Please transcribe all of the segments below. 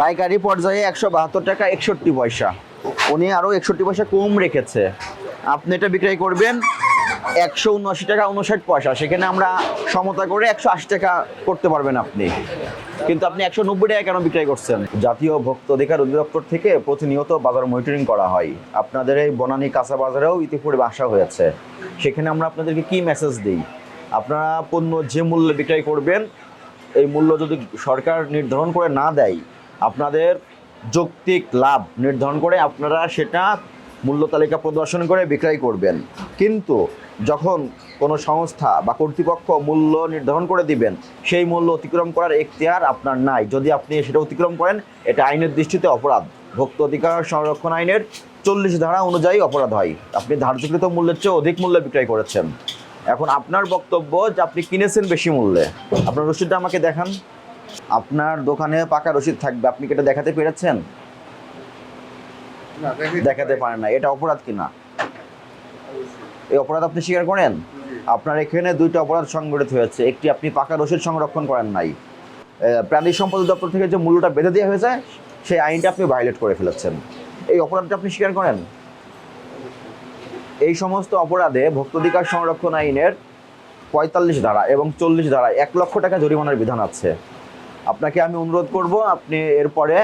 পাইকারি পর্যায়ে একশো বাহাত্তর টাকা একষট্টি পয়সা। উনি আরও একষট্টি পয়সা কম রেখেছে। আপনি এটা বিক্রয় করবেন একশো উনআশি টাকা উনষাট পয়সা। সেখানে আমরা সমতা করে একশো আশি টাকা করতে পারবেন আপনি। কিন্তু আপনি একশো নব্বই টাকা কেন বিক্রয় করছেন? জাতীয় ভোক্তা অধিকার অধিদপ্তর থেকে প্রতিনিয়ত বাজার মনিটরিং করা হয়। আপনাদের এই বনানী কাঁচা বাজারেও ইতিপূর্বে আসা হয়েছে। সেখানে আমরা আপনাদেরকে কি মেসেজ দিই? আপনারা পণ্য যে মূল্যে বিক্রয় করবেন, এই মূল্য যদি সরকার নির্ধারণ করে না দেয় আপনাদের যৌক্তিক লাভ নির্ধারণ করে আপনারা সেটা মূল্য তালিকা প্রদর্শন করে বিক্রয় করবেন। কিন্তু যখন কোনো সংস্থা বা কর্তৃপক্ষ মূল্য নির্ধারণ করে দিবেন, সেই মূল্য অতিক্রম করার এখতিয়ার আপনার নাই। যদি আপনি সেটা অতিক্রম করেন, এটা আইনের দৃষ্টিতে অপরাধ। ভোক্তা অধিকার সংরক্ষণ আইনের চল্লিশ ধারা অনুযায়ী অপরাধ হয়। আপনি ধার্যকৃত মূল্যের চেয়ে অধিক মূল্যে বিক্রয় করেছেন। এখন আপনার বক্তব্য যে আপনি কিনেছেন বেশি মূল্যে। আপনার রসিদটা আমাকে দেখান। আপনার দোকানে পাকা রসিদ থাকবে। আপনি কি এটা দেখাতে পেরেছেন? দেখাতে পারেন। না। এটা অপরাধ কিনা? এই অপরাধ আপনি স্বীকার করেন? আপনার এখানে দুইটা অপরাধ সংগঠিত হয়েছে। একটি আপনি পাকা রসিদ সংরক্ষণ করেন নাই। প্রাণী সম্পদ দপ্তর থেকে যে মূল্যটা বেঁধে দেওয়া হয়েছে সেই আইনটা আপনি ভায়োলেট করে ফেলেছেন। এই অপরাধটা আপনি স্বীকার করেন? এই সমস্ত অপরাধে ভোক্তাধিকার সংরক্ষণ আইনের পঁয়তাল্লিশ ধারা এবং চল্লিশ ধারা এক লক্ষ টাকা জরিমানার বিধান আছে। আপনাকে আমি অনুরোধ করব, আপনি এরপরে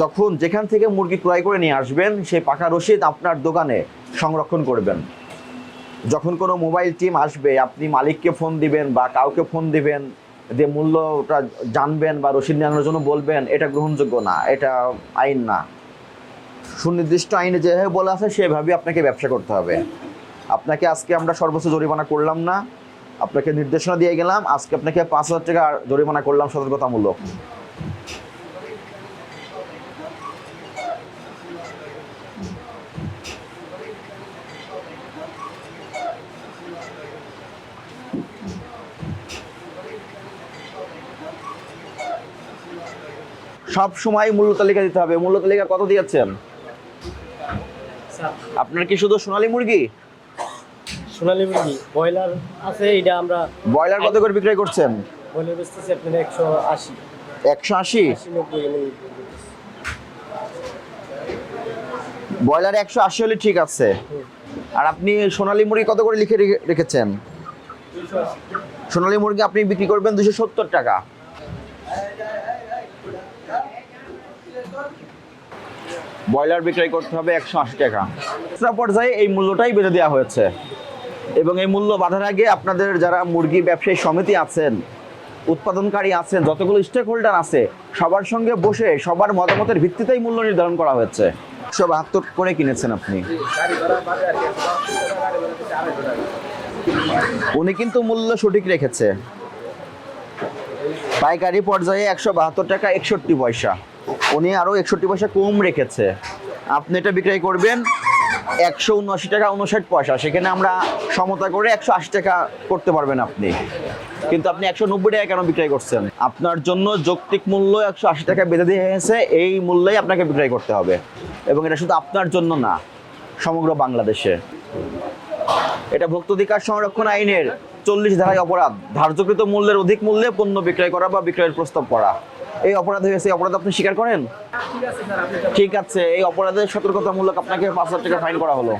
যখন যেখান থেকে মুরগি ক্রয় করে নিয়ে আসবেন, সেই পাকা রসিদ আপনার দোকানে সংরক্ষণ করবেন। যখন কোনো মোবাইল টিম আসবে, আপনি মালিককে ফোন দিবেন বা কাউকে ফোন দিবেন যে মূল্যটা জানবেন বা রসিদ নেওয়ার জন্য বলবেন, এটা গ্রহণযোগ্য না, এটা আইন না। সুনির্দিষ্ট আইনে যেভাবে বলা আছে সেভাবে আপনাকে ব্যবসা করতে হবে। আপনাকে আজকে আমরা সর্বোচ্চ জরিমানা করলাম না। আপনাকে নির্দেশনা দিয়ে গেলাম। আজকে আপনাকে পাঁচ হাজার টাকা জরিমানা করলাম সতর্কতামূলক। সব সময় মূল্য তালিকা দিতে হবে। মূল্য তালিকা কত দিয়েছেন? আপনার কি শুধু সোনালী মুরগি? সোনালী মুরগি ব্রয়লার আছে এটা আমরা ব্রয়লার কত করে বিক্রয় করছেন? ব্রয়লার বেচতেছি আপনার একশো আশি। একশো আশি? ব্রয়লার একশো আশি হলে ঠিক আছে। আর আপনি সোনালী মুরগি কত করে লিখে রেখে- রেখেছেন? সোনালী মুরগি আপনি বিক্রি করবেন দুশো সত্তর টাকা। ব্রয়লার বিক্রয় করতে হবে একশো আশি টাকা। পর্যায়ে এই মূল্যটাই বেঁধে দেওয়া হয়েছে। এবং এই মূল্য বাঁধার আগে আপনাদের যারা মুরগি ব্যবসায়ী সমিতি আছেন, উৎপাদনকারী আছেন, যতগুলো স্টেক হোল্ডার আছে, সবার সঙ্গে বসে সবার মতামতের ভিত্তিতেই মূল্য নির্ধারণ করা হয়েছে। একশো বাহাত্তর করে কিনেছেন আপনি। উনি কিন্তু মূল্য সঠিক রেখেছে। পাইকারি পর্যায়ে একশো বাহাত্তর টাকা একষট্টি পয়সা। উনি আরও একষট্টি পয়সা কম রেখেছে। আপনি এটা বিক্রয় করবেন একশো উনআশি টাকা উনষাট পয়সা। সেখানে আমরা সমতা করে একশো আশি টাকা করতে পারবেন আপনি। কিন্তু আপনি একশো নব্বই টাকা কেন বিক্রয় করছেন? আপনার জন্য যৌক্তিক মূল্য একশো আশি টাকা বেঁধে দিয়ে হয়েছে, এই মূল্যেই আপনাকে বিক্রয় করতে হবে। এবং এটা শুধু আপনার জন্য না, সমগ্র বাংলাদেশে। এটা ভোক্তাধিকার সংরক্ষণ আইনের চল্লিশ ধারায় অপরাধ। ধার্যকৃত মূল্যের অধিক মূল্যে পণ্য বিক্রয় করা বা বিক্রয়ের প্রস্তাব করা। এই অপরাধ হয়েছে অপরাধ আপনি স্বীকার করেন? ঠিক আছে, এই অপরাধের সতর্কতামূলক আপনাকে পাঁচ হাজার টাকা ফাইন করা হলো।